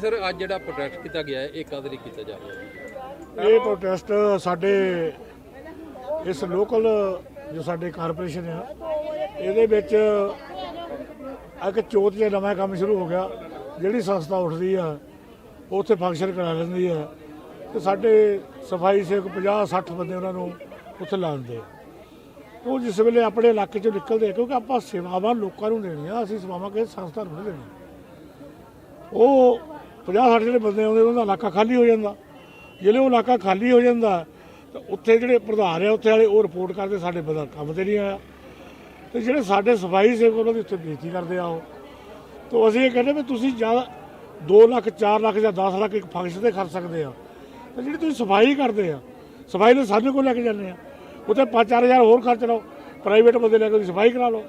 Sir, ਅੱਜ ਜਿਹੜਾ protest ਕੀਤਾ ਗਿਆ ਹੈ, ਇਹ ਕਦ ਕੀਤਾ ਜਾ ਰਿਹਾ ਹੈ? ਇਹ ਪ੍ਰੋਟੈਸਟ ਸਾਡੇ ਇਸ ਲੋਕਲ ਜੋ ਸਾਡੇ ਕਾਰਪੋਰੇਸ਼ਨ ਆ, ਇਹਦੇ ਵਿੱਚ ਇੱਕ ਚੋਤ ਜਿਹਾ ਨਵਾਂ ਕੰਮ ਸ਼ੁਰੂ ਹੋ ਗਿਆ। ਜਿਹੜੀ ਸੰਸਥਾ ਉੱਠਦੀ ਆ ਉੱਥੇ ਫੰਕਸ਼ਨ ਕਰਾ ਲੈਂਦੀ ਆ। ਤੇ ਸਾਡੇ ਸਫ਼ਾਈ ਸੇਵਕ 50 60 ਬੰਦੇ ਉਹਨਾਂ ਨੂੰ ਉੱਥੇ ਲਾਉਂਦੇ ਉਹ ਜਿਸ ਵੇਲੇ ਆਪਣੇ ਇਲਾਕੇ ਚੋਂ ਨਿਕਲਦੇ ਕਿਉਂਕਿ ਆਪਾਂ ਸੇਵਾਵਾਂ ਲੋਕਾਂ ਨੂੰ ਦੇਣੀਆਂ, ਅਸੀਂ ਸੇਵਾਵਾਂ ਕਿਸੇ ਸੰਸਥਾ ਨੂੰ ਨਹੀਂ ਦੇਣੀਆਂ। ਉਹ 50 60 ਜਿਹੜੇ ਬੰਦੇ ਆਉਂਦੇ, ਉਹਨਾਂ ਦਾ ਇਲਾਕਾ ਖਾਲੀ ਹੋ ਜਾਂਦਾ। ਜਿਹੜੇ ਉਹ ਇਲਾਕਾ ਖਾਲੀ ਹੋ ਜਾਂਦਾ, ਤਾਂ ਉੱਥੇ ਜਿਹੜੇ ਪ੍ਰਧਾਨ ਆ, ਉੱਥੇ ਵਾਲੇ ਉਹ ਰਿਪੋਰਟ ਕਰਦੇ, ਸਾਡੇ ਬੰਦਾ ਕੰਮ ਤੇ ਨਹੀਂ ਆਇਆ। ਤੇ ਜਿਹੜੇ ਸਾਡੇ ਸਫ਼ਾਈ ਸੇਵਕ ਉਹਨਾਂ ਦੀ ਉੱਥੇ ਬੇਇੱਜ਼ਤੀ ਕਰਦੇ ਆ ਉਹ। ਤਾਂ ਅਸੀਂ ਇਹ ਕਹਿੰਦੇ ਵੀ ਤੁਸੀਂ ਜ਼ਿਆਦਾ 2 ਲੱਖ 4 ਲੱਖ ਜਾਂ 10 ਲੱਖ ਇੱਕ ਫੰਕਸ਼ਨ ਤੇ ਖਰਚ ਸਕਦੇ ਆ। ਤੇ ਜਿਹੜੀ ਤੁਸੀਂ ਸਫ਼ਾਈ ਕਰਦੇ ਆ ਸਫ਼ਾਈ ਲਈ ਸਾਨੂੰ ਕੋਲ ਲੈ ਕੇ ਜਾਂਦੇ ਆ। ਉੱਥੇ 5-4000 ਹੋਰ ਖਰਚ ਲਓ ਪ੍ਰਾਈਵੇਟ ਬੰਦੇ ਲੈ ਕੇ ਸਫ਼ਾਈ ਕਰਾ ਲਓ।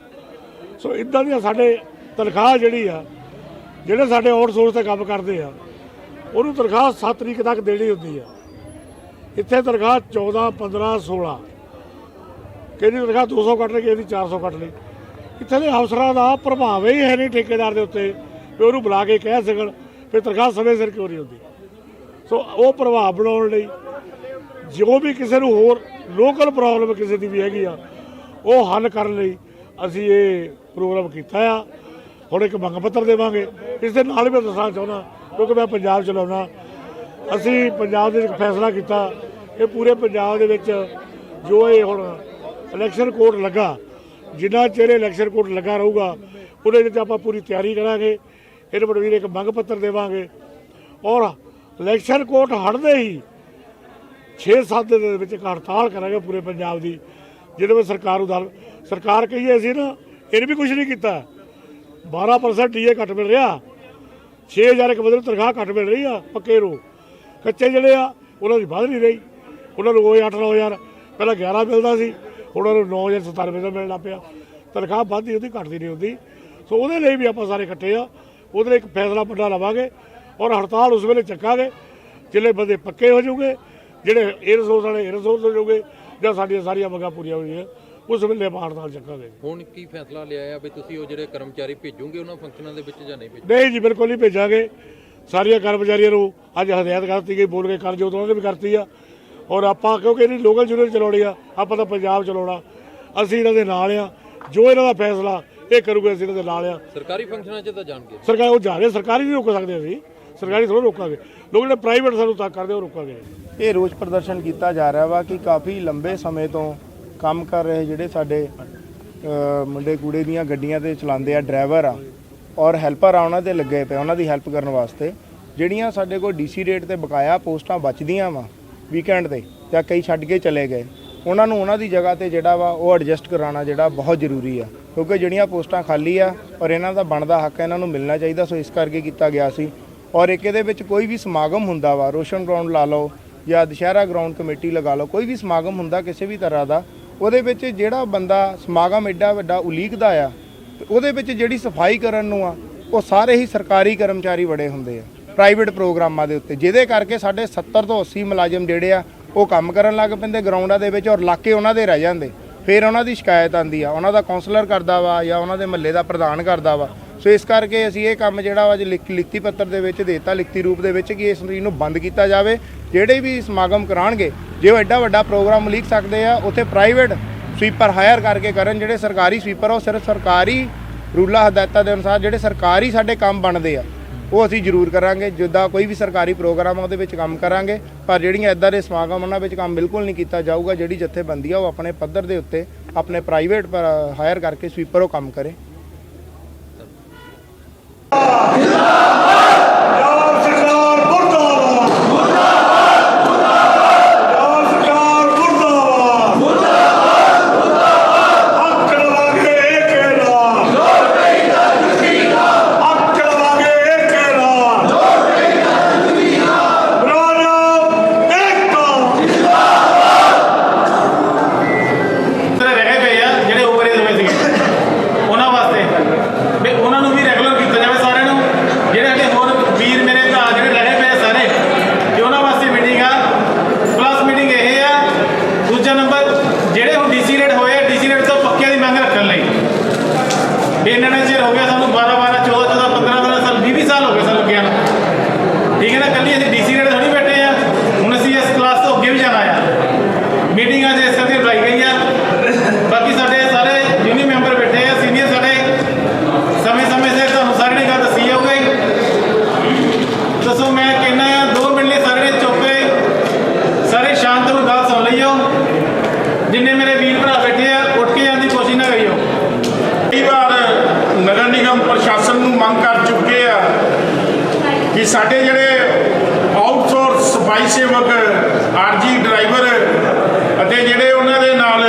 ਸੋ ਇਦਾਂ ਦੀਆਂ ਸਾਡੇ ਤਨਖਾਹ ਜਿਹੜੀ ਆ ਜਿਹੜੇ ਸਾਡੇ ਆਊਟਸੋਰਸ ਤੇ ਕੰਮ ਕਰਦੇ ਆ, ਉਹਨੂੰ ਤਨਖਾਹ 7 ਤਰੀਕ ਤੱਕ ਦੇਣੀ ਹੁੰਦੀ ਆ। ਇੱਥੇ ਤਨਖਾਹ 14 15 16 ਕਿਹਦੀ ਤਨਖਾਹ 200 ਕੱਟ ਲਈ, ਕਿਹਦੀ 400 ਕੱਟ ਲਈ। ਇੱਥੇ ਦੇ ਅਫਸਰਾਂ ਦਾ ਪ੍ਰਭਾਵ ਹੀ ਹੈ ਨਹੀਂ ਠੇਕੇਦਾਰ ਦੇ ਉੱਤੇ, ਵੀ ਉਹਨੂੰ ਬੁਲਾ ਕੇ ਕਹਿ ਸਕਣ, ਵੀ ਤਨਖਾਹ ਸਮੇਂ ਸਿਰ ਕਿਉਂ ਨਹੀਂ ਹੁੰਦੀ। ਸੋ ਉਹ ਪ੍ਰਭਾਵ ਬਣਾਉਣ ਲਈ ਜੋ ਵੀ ਕਿਸੇ ਨੂੰ ਹੋਰ ਲੋਕਲ ਪ੍ਰੋਬਲਮ ਕਿਸੇ ਦੀ ਵੀ ਹੈਗੀ ਆ, ਉਹ ਹੱਲ ਕਰਨ ਲਈ ਅਸੀਂ ਇਹ ਪ੍ਰੋਗਰਾਮ ਕੀਤਾ ਆ। ਹੁਣ ਇੱਕ ਮੰਗ ਪੱਤਰ ਦੇਵਾਂਗੇ। ਇਸ ਦੇ ਨਾਲ ਵੀ ਦੱਸਣਾ ਚਾਹੁੰਦਾ, ਕਿਉਂਕਿ ਮੈਂ ਪੰਜਾਬ ਚਲਾਉਣਾ ਅਸੀਂ ਪੰਜਾਬ ਦੇ ਵਿੱਚ ਫੈਸਲਾ ਕੀਤਾ। ਇਹ ਪੂਰੇ ਪੰਜਾਬ ਦੇ ਵਿੱਚ ਜੋ ਇਹ ਹੁਣ ਇਲੈਕਸ਼ਨ ਕੋਡ ਲੱਗਾ, ਜਿੰਨਾ ਚਿਰ ਇਲੈਕਸ਼ਨ ਕੋਡ ਲੱਗਾ ਰਹੂਗਾ, ਉਹਦੇ ਵਿੱਚ ਆਪਾਂ ਪੂਰੀ ਤਿਆਰੀ ਕਰਾਂਗੇ। ਇਹਦੇ ਬੜਵੀਰ ਇੱਕ ਮੰਗ ਪੱਤਰ ਦੇਵਾਂਗੇ। ਔਰ ਇਲੈਕਸ਼ਨ ਕੋਡ ਹਟਦੇ ਹੀ 6-7 ਦੇ ਵਿੱਚ ਇੱਕ ਹੜਤਾਲ ਕਰਾਂਗੇ ਪੂਰੇ ਪੰਜਾਬ ਦੀ, ਜਿਹਦੇ ਵਿੱਚ ਸਰਕਾਰ ਉਦਾਰ ਸਰਕਾਰ ਕਹੀਏ ਅਸੀਂ ਨਾ, ਇਹਨੇ ਵੀ ਕੁਝ ਨਹੀਂ ਕੀਤਾ। 12% ਡੀਏ ਘੱਟ ਮਿਲ ਰਿਹਾ। 6000 ਇੱਕ ਬਦਲ ਤਨਖਾਹ ਘੱਟ ਮਿਲ ਰਹੀ ਆ ਪੱਕੇ ਨੂੰ। ਕੱਚੇ ਜਿਹੜੇ ਆ, ਉਹਨਾਂ ਦੀ ਵੱਧ ਨਹੀਂ ਰਹੀ। ਉਹਨਾਂ ਨੂੰ ਉਹ 8-9000 ਪਹਿਲਾਂ 11 ਮਿਲਦਾ ਸੀ, ਹੁਣ ਉਹਨਾਂ ਨੂੰ 9097 ਦਾ ਮਿਲਣਾ ਪਿਆ। ਤਨਖਾਹ ਵੱਧਦੀ ਉਹਦੀ ਘਟਦੀ ਨਹੀਂ ਹੁੰਦੀ। ਸੋ ਉਹਦੇ ਲਈ ਵੀ ਆਪਾਂ ਸਾਰੇ ਇਕੱਠੇ ਆ। ਉਹਦੇ ਲਈ ਇੱਕ ਫੈਸਲਾ ਵੱਡਾ ਲਵਾਂਗੇ ਔਰ ਹੜਤਾਲ ਉਸ ਵੇਲੇ ਚੱਕਾਂਗੇ ਜਿਹੜੇ ਬੰਦੇ ਪੱਕੇ ਹੋ ਜਾਊਗੇ, ਜਿਹੜੇ 에ਅਰ ਰਿਸੋਰਸ ਵਾਲੇ 에ਅਰ ਰਿਸੋਰਸ ਹੋ ਜਾਊਗੇ ਜਾਂ ਸਾਡੀਆਂ ਸਾਰੀਆਂ ਮੰਗਾਂ ਪੂਰੀਆਂ ਹੋ ਹੋਈਆਂ ਉਸ ਵੇਲੇ ਆਪਾਂ ਹੜਤਾਲ ਚੱਕਾਂਗੇ ਹੁਣ ਕੀ ਫੈਸਲਾ ਲਿਆ ਹੈ ਵੀ ਤੁਸੀਂ ਉਹ ਜਿਹੜੇ ਕਰਮਚਾਰੀ ਭੇਜੋਗੇ ਉਹਨਾਂ ਫੰਕਸ਼ਨਾਂ ਦੇ ਵਿੱਚ ਜਾਂ ਨਹੀਂ ਭੇਜੋਗੇ? ਨਹੀਂ ਜੀ ਬਿਲਕੁਲ ਨਹੀਂ ਭੇਜਾਂਗੇ। ਸਾਰੀਆਂ ਕਰਮਚਾਰੀਆਂ ਨੂੰ ਅੱਜ ਹਦਾਇਤ ਕਰਤੀ ਗਈ ਬੋਲ ਕੇ ਕਰ ਜੋ ਉਹਨਾਂ ਨੇ ਵੀ ਕਰਤੀ ਆ। ਔਰ ਆਪਾਂ ਕਿਉਂਕਿ ਇਹਦੀ ਲੋਕਲ ਯੂਨੀਅਨ ਚਲਾਉਣੀ ਆ ਆਪਾਂ ਤਾਂ ਪੰਜਾਬ ਚਲਾਉਣਾ। ਅਸੀਂ ਇਹਨਾਂ ਦੇ ਨਾਲ ਆ। ਜੋ ਇਹਨਾਂ ਦਾ ਫੈਸਲਾ ਇਹ ਕਰੂਗੇ ਅਸੀਂ ਇਹਨਾਂ ਦੇ ਨਾਲ ਆ। ਸਰਕਾਰੀ ਫੰਕਸ਼ਨਾਂ 'ਚ ਤਾਂ ਜਾਣਗੇ। ਸਰਕਾਰ ਉਹ ਜਾ ਰਹੇ ਸਰਕਾਰੀ ਨਹੀਂ ਰੋਕ ਸਕਦੇ ਅਸੀਂ। ਸਰਕਾਰੀ ਥੋੜਾ ਰੋਕਾਂਗੇ। ਲੋਕ ਜਿਹੜੇ ਪ੍ਰਾਈਵੇਟ ਸਾਨੂੰ ਤੱਕ ਕਰਦੇ ਉਹ ਰੋਕਾਂਗੇ। ਇਹ ਰੋਸ ਪ੍ਰਦਰਸ਼ਨ ਕੀਤਾ ਜਾ ਰਿਹਾ ਵਾ ਕਿ ਕਾਫੀ ਲੰਬੇ ਸਮੇਂ ਤੋਂ ਕੰਮ ਕਰ ਰਹੇ ਜਿਹੜੇ ਸਾਡੇ ਮੁੰਡੇ ਕੂੜੇ ਦੀਆਂ ਗੱਡੀਆਂ ਤੇ ਚਲਾਉਂਦੇ ਆ, ਡਰਾਈਵਰ ਆ, ਔਰ ਹੈਲਪਰ ਆ, ਉਹਨਾਂ ਦੇ ਲੱਗੇ ਪਏ ਉਹਨਾਂ ਦੀ ਹੈਲਪ ਕਰਨ ਵਾਸਤੇ, ਜਿਹੜੀਆਂ ਸਾਡੇ ਕੋਲ ਡੀਸੀ ਰੇਟ ਤੇ ਬਕਾਇਆ ਪੋਸਟਾਂ ਬਚਦੀਆਂ ਵਾ ਵੀਕਐਂਡ ਤੇ ਜਾਂ ਕਈ ਛੱਡ ਕੇ ਚਲੇ ਗਏ, ਉਹਨਾਂ ਨੂੰ ਉਹਨਾਂ ਦੀ ਜਗ੍ਹਾ ਤੇ ਜਿਹੜਾ ਵਾ ਉਹ ਐਡਜਸਟ ਕਰਾਉਣਾ ਜਿਹੜਾ ਬਹੁਤ ਜ਼ਰੂਰੀ ਆ, ਕਿਉਂਕਿ ਜਿਹੜੀਆਂ ਪੋਸਟਾਂ ਖਾਲੀ ਆ ਔਰ ਇਹਨਾਂ ਦਾ ਬਣਦਾ ਹੱਕ ਇਹਨਾਂ ਨੂੰ ਮਿਲਣਾ ਚਾਹੀਦਾ, ਸੋ ਇਸ ਕਰਕੇ ਕੀਤਾ ਗਿਆ ਸੀ, ਔਰ ਇੱਕ ਇਹਦੇ ਵਿੱਚ ਕੋਈ ਵੀ ਸਮਾਗਮ ਹੁੰਦਾ ਵਾ, ਰੋਸ਼ਨ ਗਰਾਊਂਡ ਲਾ ਲਓ ਜਾਂ ਦੁਸ਼ਹਿਰਾ ਗਰਾਊਂਡ ਕਮੇਟੀ ਲਗਾ ਲਓ, ਕੋਈ ਵੀ ਸਮਾਗਮ ਹੁੰਦਾ ਕਿਸੇ ਵੀ ਤਰ੍ਹਾਂ ਦਾ ਉਹਦੇ ਵਿੱਚ ਜਿਹੜਾ ਬੰਦਾ ਸਮਾਗਮ ਐਡਾ ਵੱਡਾ ਉਲੀਕਦਾ ਆ ਉਹਦੇ ਵਿੱਚ ਜਿਹੜੀ ਸਫ਼ਾਈ ਕਰਨ ਨੂੰ ਆ, ਉਹ ਸਾਰੇ ਹੀ ਸਰਕਾਰੀ ਕਰਮਚਾਰੀ ਬੜੇ ਹੁੰਦੇ ਆ ਪ੍ਰਾਈਵੇਟ ਪ੍ਰੋਗਰਾਮਾਂ ਦੇ ਉੱਤੇ, ਜਿਹਦੇ ਕਰਕੇ ਸਾਡੇ 70 ਤੋਂ 80 ਮੁਲਾਜ਼ਮ ਜਿਹੜੇ ਆ, ਉਹ ਕੰਮ ਕਰਨ ਲੱਗ ਪੈਂਦੇ ਗਰਾਊਂਡਾਂ ਦੇ ਵਿੱਚ ਔਰ ਲਾਕੇ ਉਹਨਾਂ ਦੇ ਰਹਿ ਜਾਂਦੇ, ਫਿਰ ਉਹਨਾਂ ਦੀ ਸ਼ਿਕਾਇਤ ਆਂਦੀ ਆ, ਉਹਨਾਂ ਦਾ ਕਾਉਂਸਲਰ ਕਰਦਾ ਵਾ ਜਾਂ ਉਹਨਾਂ ਦੇ ਮਹੱਲੇ ਦਾ ਪ੍ਰਧਾਨ ਕਰਦਾ ਵਾ, ਸੋ ਇਸ ਕਰਕੇ ਅਸੀਂ ਇਹ ਕੰਮ ਜਿਹੜਾ ਵਾ ਅੱਜ ਲਿਖ- ਲਿਖਤੀ ਪੱਤਰ ਦੇ ਵਿੱਚ ਦੇਤਾ, ਲਿਖਤੀ ਰੂਪ ਦੇ ਵਿੱਚ ਕਿ ਇਸ ਚੀਜ਼ ਨੂੰ ਬੰਦ ਕੀਤਾ ਜਾਵੇ ਜਿਹੜੇ ਵੀ ਸਮਾਗਮ ਕਰਾਣਗੇ ਜੇ ਉਹ ਐਡਾ ਵੱਡਾ ਪ੍ਰੋਗਰਾਮ ਲਿਖ ਸਕਦੇ ਆ, ਉੱਥੇ ਪ੍ਰਾਈਵੇਟ ਸਵੀਪਰ ਹਾਇਰ ਕਰਕੇ ਕਰਨ, ਜਿਹੜੇ ਸਰਕਾਰੀ ਸਵੀਪਰ ਉਹ ਸਿਰਫ ਸਰਕਾਰੀ ਰੂਲਾਂ, ਹਦਾਇਤਾਂ ਦੇ ਅਨੁਸਾਰ ਜਿਹੜੇ ਸਰਕਾਰੀ ਸਾਡੇ ਕੰਮ ਬਣਦੇ ਆ, ਉਹ ਅਸੀਂ ਜ਼ਰੂਰ ਕਰਾਂਗੇ। ਜਿੱਦਾਂ ਕੋਈ ਵੀ ਸਰਕਾਰੀ ਪ੍ਰੋਗਰਾਮ ਆ, ਉਹਦੇ ਵਿੱਚ ਕੰਮ ਕਰਾਂਗੇ। ਪਰ ਜਿਹੜੀਆਂ ਇਦਾਂ ਦੇ ਸਮਾਗਮ, ਉਹਨਾਂ ਵਿੱਚ ਕੰਮ ਬਿਲਕੁਲ ਨਹੀਂ ਕੀਤਾ ਜਾਊਗਾ, ਜਿਹੜੀ ਜਥੇਬੰਦੀ ਆ, ਉਹ ਆਪਣੇ ਪੱਧਰ ਦੇ ਉੱਤੇ ਆਪਣੇ ਪ੍ਰਾਈਵੇਟ ਹਾਇਰ ਕਰਕੇ ਸਵੀਪਰ ਉਹ ਕੰਮ ਕਰੇ। ਆਰਜੀ ਡਰਾਈਵਰ ਅਤੇ ਜਿਹੜੇ ਉਹਨਾਂ ਦੇ ਨਾਲ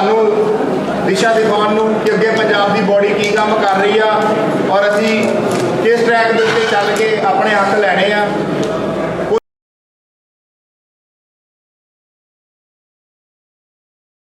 ਸਾਨੂੰ ਦਿਸ਼ਾ ਦਿਖਾਉਣ ਨੂੰ ਕਿ ਅੱਗੇ ਪੰਜਾਬ ਦੀ ਬੋਡੀ ਕੀ ਕੰਮ ਕਰ ਰਹੀ ਆ ਔਰ ਅਸੀਂ ਕਿਸ ਟਰੈਕ ਦੇ ਉੱਤੇ ਚੱਲ ਕੇ ਆਪਣੇ ਹੱਥ ਲੈਣੇ ਆ।